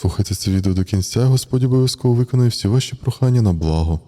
Слухайте це відео до кінця, Господь обов'язково виконає всі ваші прохання на благо.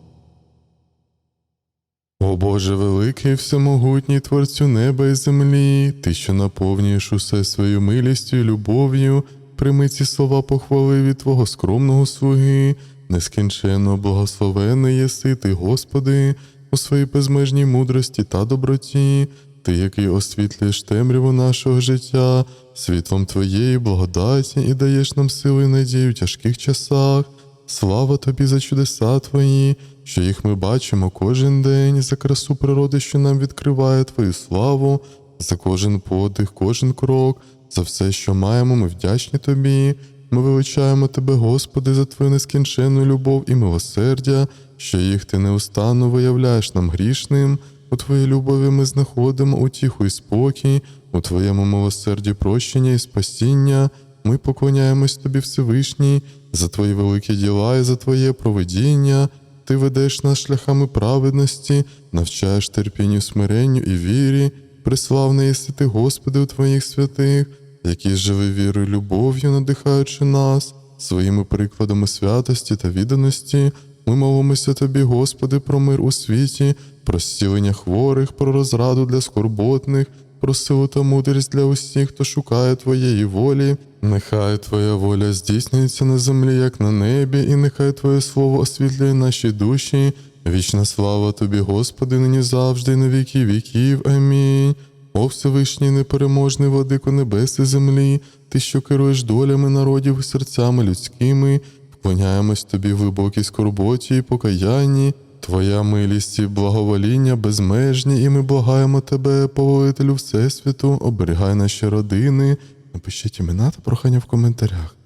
О Боже великий, всемогутній творцю неба і землі, ти, що наповнюєш усе своєю милістю і любов'ю, прийми ці слова похвали від Твого скромного слуги, нескінченно благословений єси ти, Господи, у своїй безмежній мудрості та доброті, ти, який освітлюєш темряву нашого життя, світлом Твоєї благодаті і даєш нам сили і надію в тяжких часах. Слава тобі за чудеса твої, що їх ми бачимо кожен день, за красу природи, що нам відкриває твою славу, за кожен подих, кожен крок, за все, що маємо, ми вдячні тобі. Ми величаємо тебе, Господи, за твою нескінченну любов і милосердя, що їх ти неустанно виявляєш нам грішним. У твоїй любові ми знаходимо утіху і спокій, у твоєму милосерді прощення і спасіння. Ми поклоняємось тобі, Всевишній, за твої великі діла і за твоє провидіння. Ти ведеш нас шляхами праведності, навчаєш терпінню, смиренню і вірі. Приславний єси ти, Господи, у твоїх святих, які живи вірою, любов'ю, надихаючи нас, своїми прикладами святості та відданості. Ми молимося тобі, Господи, про мир у світі, про зцілення хворих, про розраду для скорботних, про силу та мудрість для усіх, хто шукає Твоєї волі. Нехай Твоя воля здійснюється на землі, як на небі, і нехай Твоє слово освітлює наші душі. Вічна слава Тобі, Господи, нині завжди, на віки віків. Амінь. О Всевишній непереможний владико небес і землі, Ти, що керуєш долями народів і серцями людськими, вклоняємось Тобі в глибокій скорботі і покаянні. Твоя милість і благовоління безмежні, і ми благаємо Тебе, повелителю Всесвіту, оберігай наші родини. Напишіть імена та прохання в коментарях.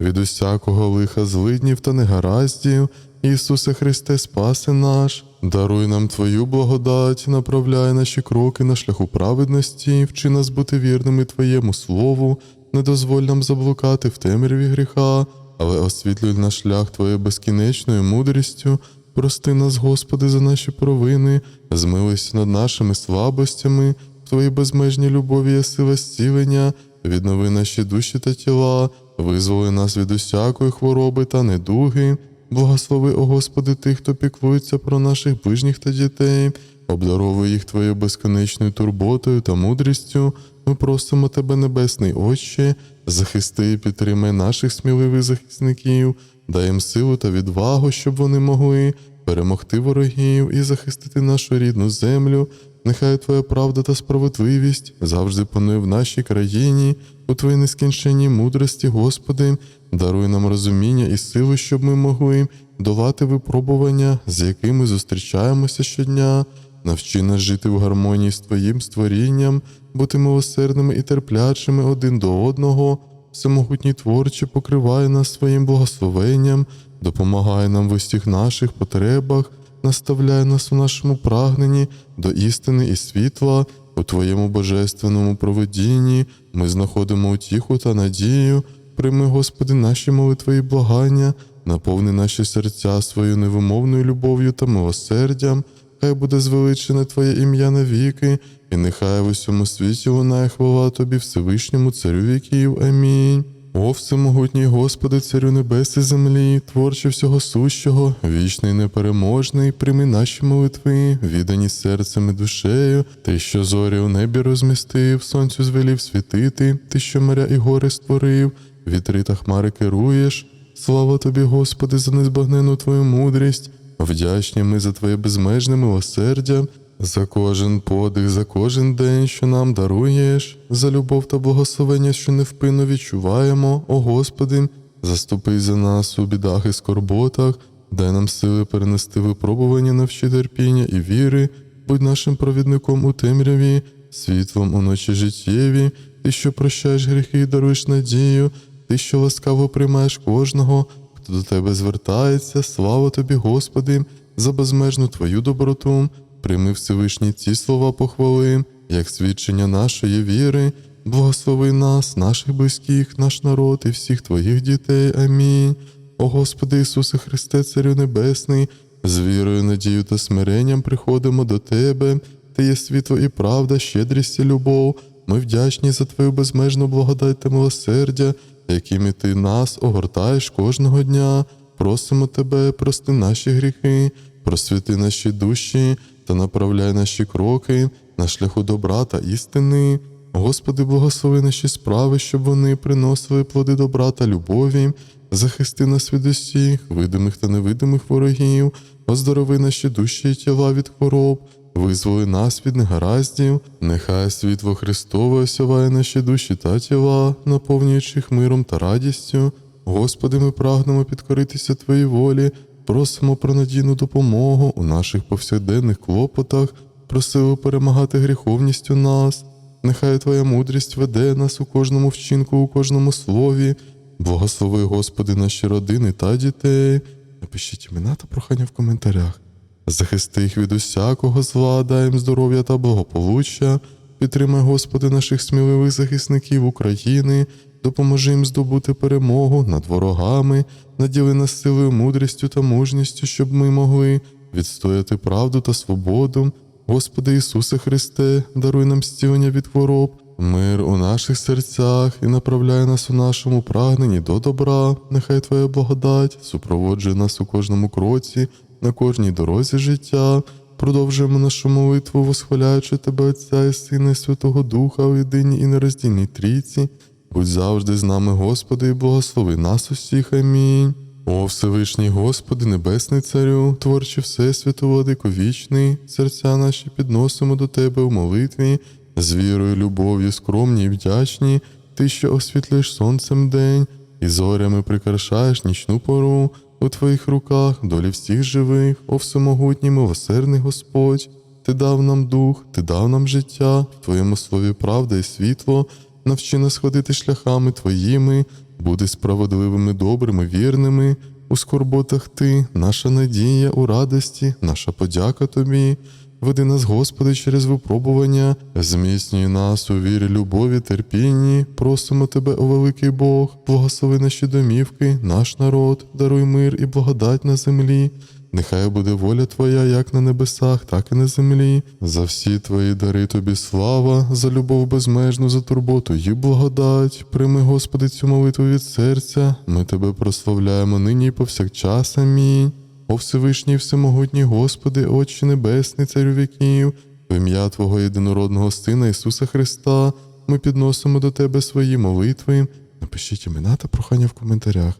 Від усякого лиха злиднів та негараздів, Ісусе Христе, спаси наш, даруй нам Твою благодать, направляй наші кроки на шляху праведності, вчи нас бути вірними Твоєму Слову, не дозволь нам заблукати в темряві гріха, але освітлюй наш шлях Твоєю безкінечною мудрістю. Прости нас, Господи, за наші провини, змилися над нашими слабостями, в Твоїй безмежній любові є сила зцілення, віднови наші душі та тіла, визволи нас від усякої хвороби та недуги. Благослови, о Господи, тих, хто піклується про наших ближніх та дітей, обдаровуй їх Твоєю безконечною турботою та мудрістю. Ми просимо Тебе, Небесний Отче, захисти і підтримай наших сміливих захисників, дай їм силу та відвагу, щоб вони могли перемогти ворогів і захистити нашу рідну землю. Нехай Твоя правда та справедливість завжди панує в нашій країні, у Твоїй нескінченній мудрості, Господи, даруй нам розуміння і силу, щоб ми могли долати випробування, з якими зустрічаємося щодня. Навчи нас жити в гармонії з Твоїм створінням, бути милосердними і терплячими один до одного. Всемогутній творче покривай нас своїм благословенням, допомагай нам в усіх наших потребах, наставляй нас у нашому прагненні до істини і світла, у Твоєму божественному проведінні ми знаходимо утіху та надію. Прийми, Господи, наші молитви і благання, наповни наші серця своєю невимовною любов'ю та милосердям. Хай буде звеличене Твоє ім'я навіки, і нехай в усьому світі лунає хвала Тобі Всевишньому Царю віків. Амінь. О всемогутній Господи, Царю небес і землі, творче всього сущого, вічний непереможний, прийми наші молитви, віддані серцем і душею, ти, що зорі у небі розмістив, сонцю звелів світити, ти, що моря і гори створив, вітри та хмари керуєш. Слава тобі, Господи, за незбагнену Твою мудрість. Вдячні ми за Твоє безмежне милосердя, за кожен подих, за кожен день, що нам даруєш, за любов та благословення, що невпинно відчуваємо, о Господи, заступи за нас у бідах і скорботах, дай нам сили перенести випробування, навчи терпіння і віри, будь нашим провідником у темряві, світлом у ночі життєві, ти, що прощаєш гріхи і даруєш надію, ти, що ласкаво приймаєш кожного хто до тебе звертається, слава тобі, Господи, за безмежну Твою доброту, прийми Всевишні ці слова похвали, як свідчення нашої віри, благослови нас, наших близьких, наш народ і всіх Твоїх дітей. Амінь. О Господи Ісусе Христе, Царю Небесний, з вірою, надією та смиренням приходимо до Тебе, Ти є світло і правда, щедрість і любов. Ми вдячні за Твою безмежну благодать та милосердя, якими ти нас огортаєш кожного дня. Просимо тебе, прости наші гріхи, просвіти наші душі та направляй наші кроки на шляху добра та істини. Господи, благослови наші справи, щоб вони приносили плоди добра та любові. Захисти нас від усіх, видимих та невидимих ворогів, оздорови наші душі і тіла від хвороб, визволи нас від негараздів, нехай світло Христове осяває наші душі та тіла, наповнюючи їх миром та радістю. Господи, ми прагнемо підкоритися Твоїй волі, просимо про надійну допомогу у наших повсякденних клопотах, просили перемагати гріховність у нас. Нехай Твоя мудрість веде нас у кожному вчинку, у кожному слові. Благослови, Господи, наші родини та дітей. Напишіть імена та прохання в коментарях. Захисти їх від усякого зла, дай їм здоров'я та благополуччя. Підтримай, Господи, наших сміливих захисників України, допоможи їм здобути перемогу над ворогами, наділи нас силою, мудрістю та мужністю, щоб ми могли відстояти правду та свободу. Господи Ісусе Христе, даруй нам зцілення від хвороб, мир у наших серцях і направляй нас у нашому прагненні до добра. Нехай Твоя благодать супроводжує нас у кожному кроці, на кожній дорозі життя. Продовжуємо нашу молитву, восхваляючи Тебе, Отця і Сина і Святого Духа у єдиній і нероздільній трійці. Будь завжди з нами, Господи, і благослови нас усіх. Амінь. О Всевишній Господи, Небесний Царю, творче Всесвіту, владико вічний, серця наші підносимо до Тебе у молитві, з вірою, любов'ю, скромні і вдячні, Ти, що освітлюєш сонцем день, і зорями прикрашаєш нічну пору, у Твоїх руках долі всіх живих, о всемогутній милосердний Господь. Ти дав нам дух, ти дав нам життя, в Твоєму слові правда і світло, навчи нас ходити шляхами Твоїми, бути справедливими, добрими, вірними. У скорботах Ти, наша надія у радості, наша подяка Тобі. Веди нас, Господи, через випробування, зміцнюй нас у вірі, любові, терпінні. Просимо Тебе, о великий Бог, благослови наші домівки, наш народ, даруй мир і благодать на землі. Нехай буде воля Твоя як на небесах, так і на землі. За всі Твої дари Тобі слава, за любов безмежну, за турботу і благодать. Прийми, Господи, цю молитву від серця. Ми Тебе прославляємо нині і повсякчас. Амінь. О Всевишній, Всемогутній Господи, Отче Небесний, Царю віків, в ім'я Твого єдинородного Сина Ісуса Христа, ми підносимо до Тебе свої молитви. Напишіть імена та прохання в коментарях.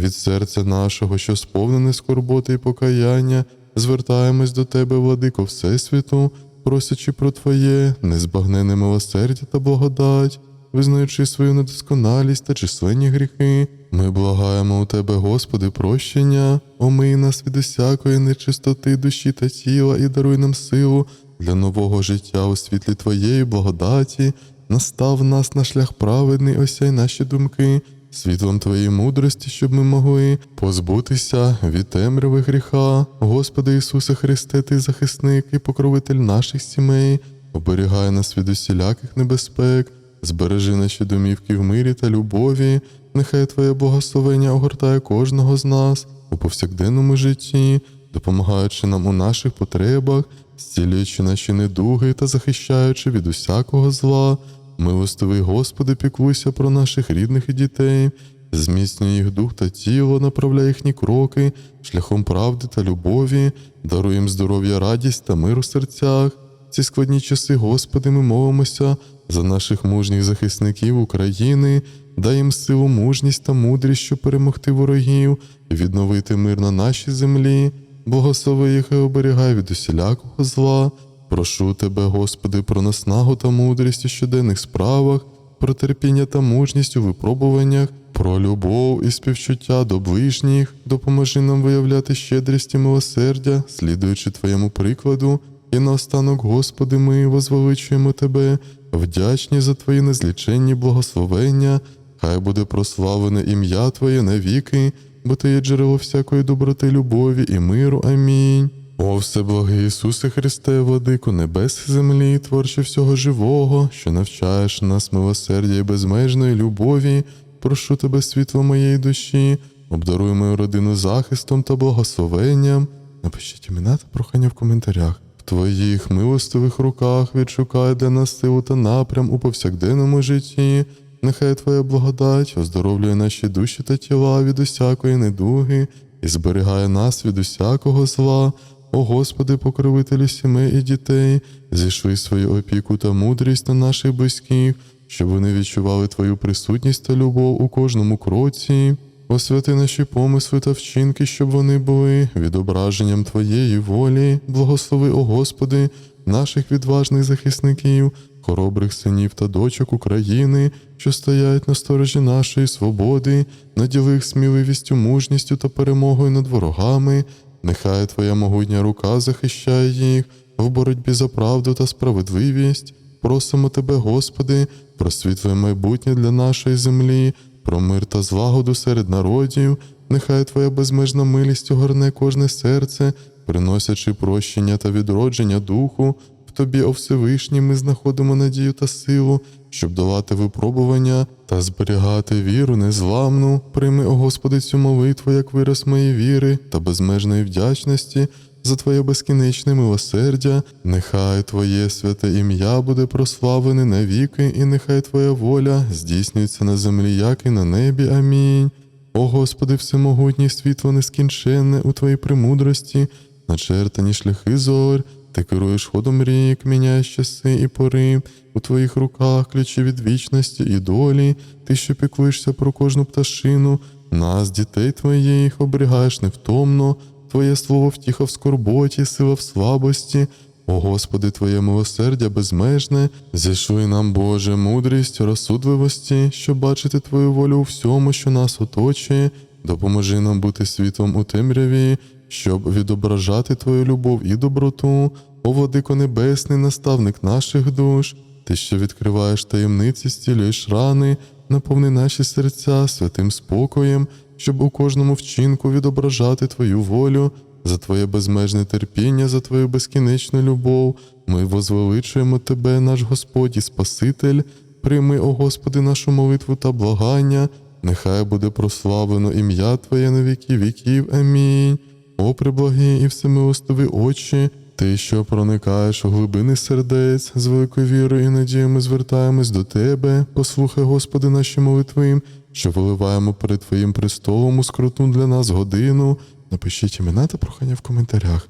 Від серця нашого, що сповнене скорботи і покаяння, звертаємось до Тебе, владико Всесвіту, просячи про Твоє незбагнене милосердя та благодать, визнаючи свою недосконалість та численні гріхи. Ми благаємо у Тебе, Господи, прощення, омий нас від усякої нечистоти душі та тіла і даруй нам силу для нового життя у світлі Твоєї благодаті, настав нас на шлях праведний, осяй наші думки світлом Твоєї мудрості, щоб ми могли позбутися від темряви гріха. Господи Ісусе Христе, Ти захисник і покровитель наших сімей, оберігай нас від усіляких небезпек, збережи наші домівки в мирі та любові. Нехай Твоє благословення огортає кожного з нас у повсякденному житті, допомагаючи нам у наших потребах, зцілюючи наші недуги та захищаючи від усякого зла. Милостивий Господи, піклуйся про наших рідних і дітей, зміцнюй їх дух та тіло, направляй їхні кроки шляхом правди та любові, даруй їм здоров'я, радість та мир у серцях. В ці складні часи, Господи, ми молимося за наших мужніх захисників України, дай їм силу, мужність та мудрість, щоб перемогти ворогів відновити мир на нашій землі. Благослови їх і оберігай від усілякого зла. Прошу тебе, Господи, про наснагу та мудрість у щоденних справах, про терпіння та мужність у випробуваннях, про любов і співчуття до ближніх, допоможи нам виявляти щедрість і милосердя, слідуючи Твоєму прикладу, і наостанок, Господи, ми возвеличуємо Тебе, вдячні за Твої незліченні благословення, хай буде прославлене ім'я Твоє навіки, бо Ти є джерело всякої доброти, любові і миру. Амінь. О, всеблагий Ісусе Христе, владику небес і землі, творче всього живого, що навчаєш нас милосердя і безмежної любові, прошу тебе, світло моєї душі, обдаруй мою родину захистом та благословенням. Напишіть імена та прохання в коментарях. В твоїх милостивих руках відшукай для нас силу та напрям у повсякденному житті. Нехай Твоя благодать оздоровлює наші душі та тіла від усякої недуги і зберігає нас від усякого зла. О Господи, покровителю сімей і дітей, зійшли свою опіку та мудрість на наших близьких, щоб вони відчували Твою присутність та любов у кожному кроці. Освяти наші помисли та вчинки, щоб вони були відображенням Твоєї волі. Благослови, о Господи, наших відважних захисників, хоробрих синів та дочок України, що стоять на сторожі нашої свободи, наділи їх сміливістю, мужністю та перемогою над ворогами. Нехай Твоя могутня рука захищає їх в боротьбі за правду та справедливість. Просимо Тебе, Господи, про світле майбутнє для нашої землі, про мир та злагоду серед народів. Нехай Твоя безмежна милість огорне кожне серце, приносячи прощення та відродження духу. В Тобі, о Всевишній, ми знаходимо надію та силу, щоб долати випробування та зберігати віру незламну. Прийми, о Господи, цю молитву, як вираз моєї віри та безмежної вдячності за Твоє безкінечне милосердя. Нехай Твоє святе ім'я буде прославлене навіки, і нехай Твоя воля здійснюється на землі, як і на небі. Амінь. О Господи, всемогутній світло нескінченне у Твоїй премудрості, начертані шляхи зорь, ти керуєш ходом рік, міняєш часи і пори, у твоїх руках ключі від вічності і долі, ти що піклуєшся про кожну пташину, нас, дітей твоїх, оберігаєш невтомно, Твоє слово втіха в скорботі, сила в слабості. О Господи, Твоє милосердя безмежне, зійшли нам, Боже, мудрість, розсудливості, щоб бачити Твою волю у всьому, що нас оточує. Допоможи нам бути світлом у темряві, щоб відображати Твою любов і доброту, о Владико Небесний, наставник наших душ, Ти, що відкриваєш таємниці, зцілюєш рани, наповни наші серця святим спокоєм, щоб у кожному вчинку відображати Твою волю, за Твоє безмежне терпіння, за Твою безкінечну любов. Ми возвеличуємо Тебе, наш Господь і Спаситель. Прийми, о Господи, нашу молитву та благання. Нехай буде прославлено ім'я Твоє на віки віків. Амінь. О, приблагі і всемилостиві очі, ти, що проникаєш у глибини сердець, з великою вірою і надією звертаємось до Тебе. Послухай, Господи, наші молитви, що виливаємо перед Твоїм престолом у скрутну для нас годину. Напишіть імена та прохання в коментарях.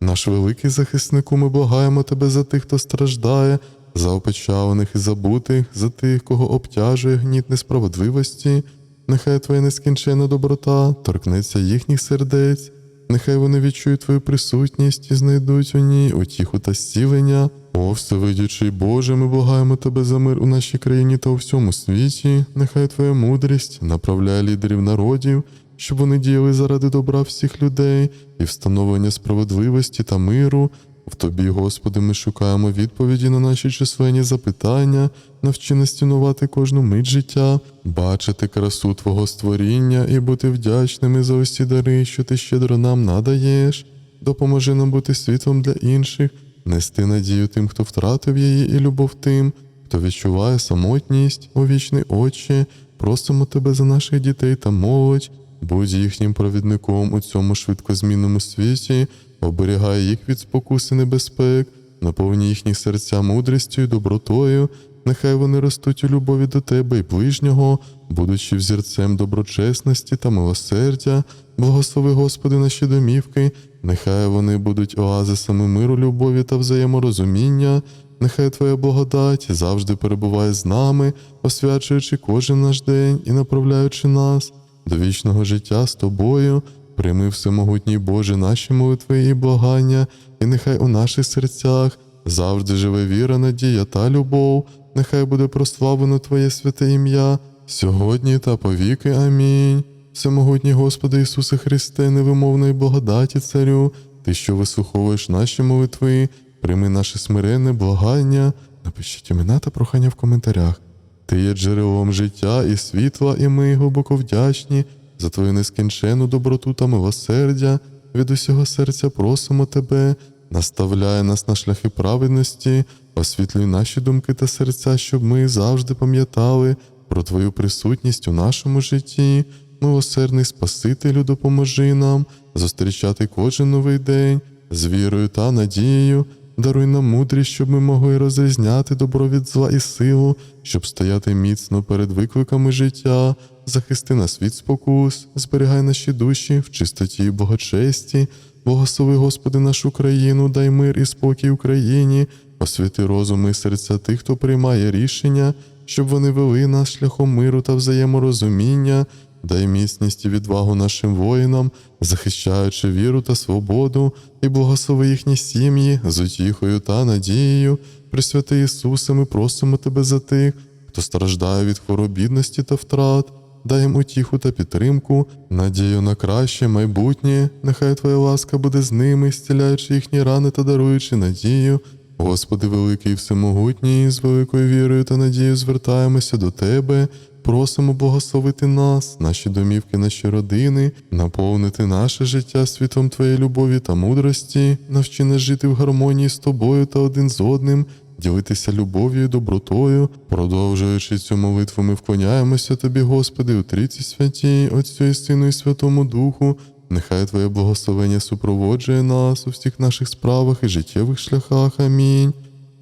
Наш великий захиснику, ми благаємо Тебе за тих, хто страждає, за опечалених і забутих, за тих, кого обтяжує гніт несправедливості. Нехай Твоя нескінченна доброта торкнеться їхніх сердець, нехай вони відчують Твою присутність і знайдуть у ній утіху та зцілення. О, всевидячий Боже, ми благаємо Тебе за мир у нашій країні та у всьому світі. Нехай Твоя мудрість направляє лідерів народів, щоб вони діяли заради добра всіх людей і встановлення справедливості та миру. В Тобі, Господи, ми шукаємо відповіді на наші численні запитання, навчи нас кожну мить життя, бачити красу Твого створіння і бути вдячними за усі дари, що Ти щедро нам надаєш. Допоможи нам бути світлом для інших, нести надію тим, хто втратив її, і любов тим, хто відчуває самотність, о вічний Отче, просимо Тебе за наших дітей та молодь, будь їхнім провідником у цьому швидкозмінному світі, оберігай їх від спокуси небезпек, наповні їхні серця мудрістю і добротою, нехай вони ростуть у любові до Тебе і ближнього, будучи взірцем доброчесності та милосердя, благослови, Господи, наші домівки, нехай вони будуть оазисами миру, любові та взаєморозуміння. Нехай Твоя благодать завжди перебуває з нами, освячуючи кожен наш день і направляючи нас до вічного життя з Тобою. Прийми всемогутній Боже наші молитви і благання, і нехай у наших серцях завжди живе віра, надія та любов, нехай буде прославлено Твоє святе ім'я, сьогодні та повіки. Амінь. Всемогутній Господи Ісусе Христе, невимовної благодаті Царю, Ти, що вислуховуєш наші молитви, прийми наше смиренне благання, напишіть імена та прохання в коментарях. Ти є джерелом життя і світла, і ми глибоко вдячні за твою нескінчену доброту та милосердя. Від усього серця просимо тебе, наставляй нас на шляхи праведності, освітлюй наші думки та серця, щоб ми завжди пам'ятали про Твою присутність у нашому житті. Милосердний Спасителю, допоможи нам зустрічати кожен новий день з вірою та надією. Даруй нам мудрість, щоб ми могли розрізняти добро від зла і силу, щоб стояти міцно перед викликами життя, захисти нас від спокус, зберігай наші душі в чистоті і благочесті, благослови, Господи, нашу країну, дай мир і спокій Україні, освяти розум і серця тих, хто приймає рішення, щоб вони вели нас шляхом миру та взаєморозуміння. Дай міцність і відвагу нашим воїнам, захищаючи віру та свободу, і благослови їхні сім'ї з утіхою та надією. Пресвяти Ісусе, ми просимо Тебе за тих, хто страждає від хвороб бідності та втрат. Дай їм утіху та підтримку, надію на краще майбутнє. Нехай Твоя ласка буде з ними, зціляючи їхні рани та даруючи надію. Господи, великий і всемогутній, з великою вірою та надією звертаємося до Тебе. Просимо благословити нас, наші домівки, наші родини, наповнити наше життя світом Твоєї любові та мудрості, навчи нас жити в гармонії з тобою та один з одним, ділитися любов'ю і добротою. Продовжуючи цю молитву, ми вклоняємося Тобі, Господи, у Трійці святій, Отцю і Сину і Святому Духу. Нехай Твоє благословення супроводжує нас у всіх наших справах і життєвих шляхах. Амінь.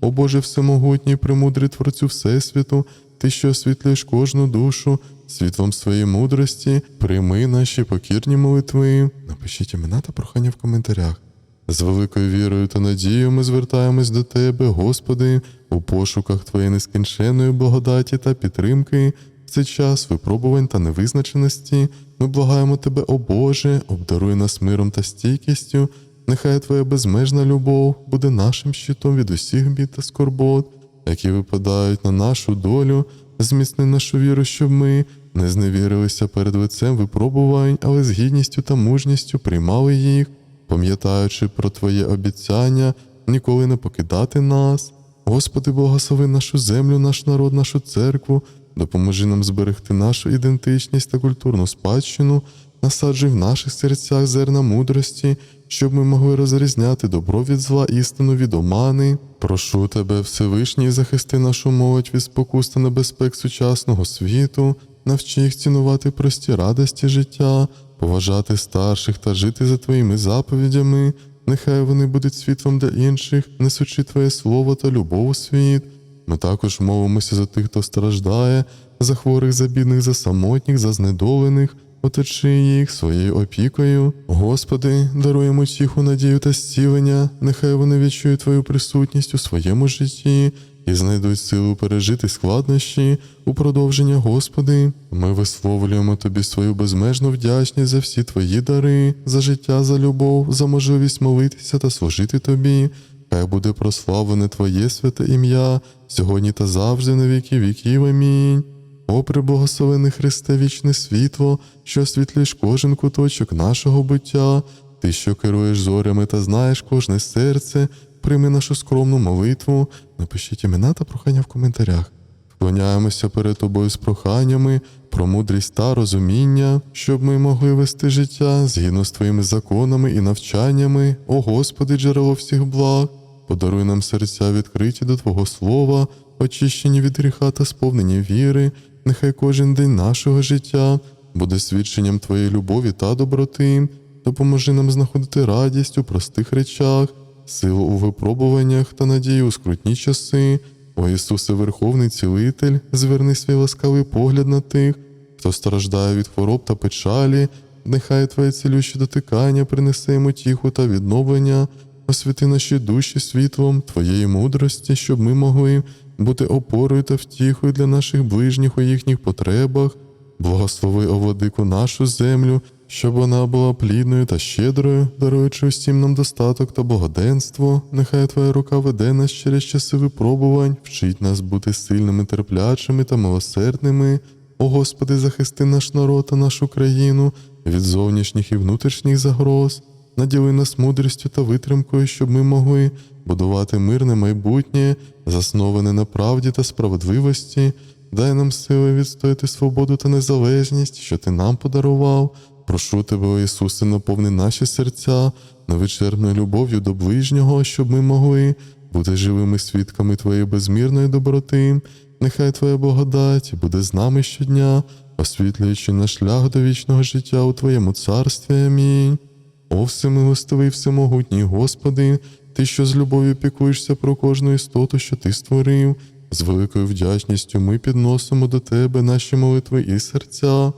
О Боже Всемогутній, премудрий Творцю Всесвіту, Ти, що освітлюєш кожну душу світлом своєї мудрості, прийми наші покірні молитви. Напишіть імена та прохання в коментарях. З великою вірою та надією ми звертаємось до Тебе, Господи, у пошуках Твоєї нескінченної благодаті та підтримки. В цей час випробувань та невизначеності ми благаємо Тебе, о Боже, обдаруй нас миром та стійкістю. Нехай Твоя безмежна любов буде нашим щитом від усіх бід та скорбот, які випадають на нашу долю, зміцни нашу віру, щоб ми не зневірилися перед лицем випробувань, але з гідністю та мужністю приймали їх, пам'ятаючи про Твоє обіцяння, ніколи не покидати нас. Господи, благослови нашу землю, наш народ, нашу церкву, допоможи нам зберегти нашу ідентичність та культурну спадщину, насаджуй в наших серцях зерна мудрості, щоб ми могли розрізняти добро від зла, істину від омани. Прошу тебе, Всевишній, захисти нашу молодь від спокус та небезпек сучасного світу, навчи їх цінувати прості радості життя, поважати старших та жити за твоїми заповідями. Нехай вони будуть світлом для інших, несучи Твоє слово та любов у світ. Ми також молимося за тих, хто страждає, за хворих, за бідних, за самотніх, за знедолених, оточи їх своєю опікою. Господи, даруємо тіху, надію та зцілення, нехай вони відчують Твою присутність у своєму житті і знайдуть силу пережити складнощі у продовження, Господи. Ми висловлюємо Тобі свою безмежну вдячність за всі Твої дари, за життя, за любов, за можливість молитися та служити Тобі. Хай буде прославлене Твоє святе ім'я, сьогодні та завжди на віки віків. Амінь. О, приблагословений Христе, вічне світло, що освітлюєш кожен куточок нашого буття, Ти, що керуєш зорями та знаєш кожне серце, прийми нашу скромну молитву, напишіть імена та прохання в коментарях. Вклоняємося перед тобою з проханнями про мудрість та розуміння, щоб ми могли вести життя згідно з твоїми законами і навчаннями, о Господи, джерело всіх благ, подаруй нам серця відкриті до Твого Слова, очищені від гріха та сповнені віри, нехай кожен день нашого життя буде свідченням Твоєї любові та доброти, допоможи нам знаходити радість у простих речах, силу у випробуваннях та надію у скрутні часи. О Ісусе, Верховний Цілитель, зверни свій ласкавий погляд на тих, хто страждає від хвороб та печалі, нехай Твоє цілюще дотикання принесе йому тіху та відновлення, освіти наші душі світлом Твоєї мудрості, щоб ми могли бути опорою та втіхою для наших ближніх у їхніх потребах. Благослови, о владику, нашу землю, щоб вона була плідною та щедрою, даруючи усім нам достаток та благоденство. Нехай Твоя рука веде нас через часи випробувань, вчить нас бути сильними, терплячими та милосердними. О Господи, захисти наш народ та нашу країну від зовнішніх і внутрішніх загроз. Наділи нас мудрістю та витримкою, щоб ми могли будувати мирне майбутнє, засноване на правді та справедливості. Дай нам сили відстояти свободу та незалежність, що ти нам подарував. Прошу тебе, Ісусе, наповни наші серця невичерпною любов'ю до ближнього, щоб ми могли бути живими свідками Твоєї безмірної доброти. Нехай Твоя благодать буде з нами щодня, освітлюючи наш шлях до вічного життя у Твоєму царстві. Амінь. О всемилостивий, всемогутній Господи, ти, що з любов'ю піклуєшся про кожну істоту, що ти створив. З великою вдячністю ми підносимо до тебе наші молитви і серця.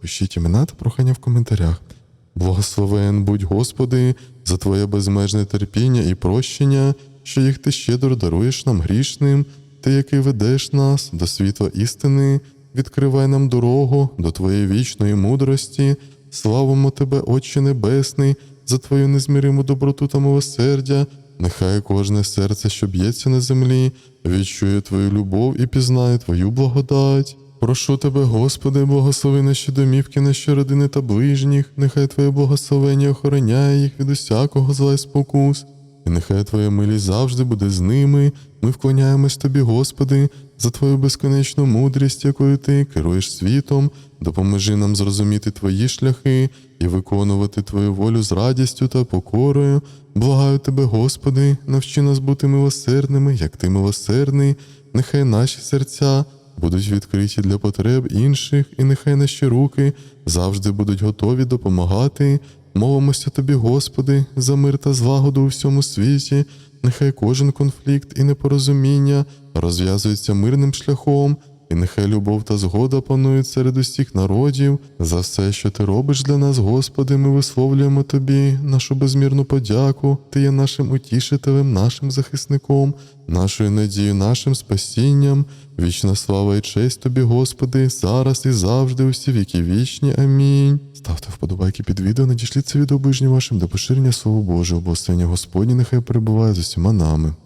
Пишіть імена та прохання в коментарях. Благословен будь Господи, за Твоє безмежне терпіння і прощення, що їх ти щедро даруєш нам грішним, ти, який ведеш нас до світла істини, відкривай нам дорогу до Твоєї вічної мудрості, славимо Тебе, Отче Небесний, за Твою незміриму доброту та милосердя. Нехай кожне серце, що б'ється на землі, відчує Твою любов і пізнає Твою благодать. Прошу тебе, Господи, благослови наші домівки, наші родини та ближніх, нехай Твоє благословення охороняє їх від усякого зла і спокус, і нехай Твоя милість завжди буде з ними. Ми вклоняємось Тобі, Господи, за Твою безконечну мудрість, якою Ти керуєш світом, допоможи нам зрозуміти Твої шляхи і виконувати Твою волю з радістю та покорою. Благаю Тебе, Господи, навчи нас бути милосердними, як Ти милосердний, нехай наші серця будуть відкриті для потреб інших, і нехай наші руки завжди будуть готові допомагати. Молимося тобі, Господи, за мир та злагоду у всьому світі. Нехай кожен конфлікт і непорозуміння розв'язується мирним шляхом, і нехай любов та згода панують серед усіх народів. За все, що ти робиш для нас, Господи, ми висловлюємо тобі нашу безмірну подяку. Ти є нашим утішителем, нашим захисником, нашою надією, нашим спасінням. Вічна слава і честь тобі, Господи, зараз і завжди, усі віки вічні. Амінь. Ставте вподобайки під відео, надішліть це відео ближнім вашим до поширення Слова Божого, благословення Господні нехай перебуває з усіма нами.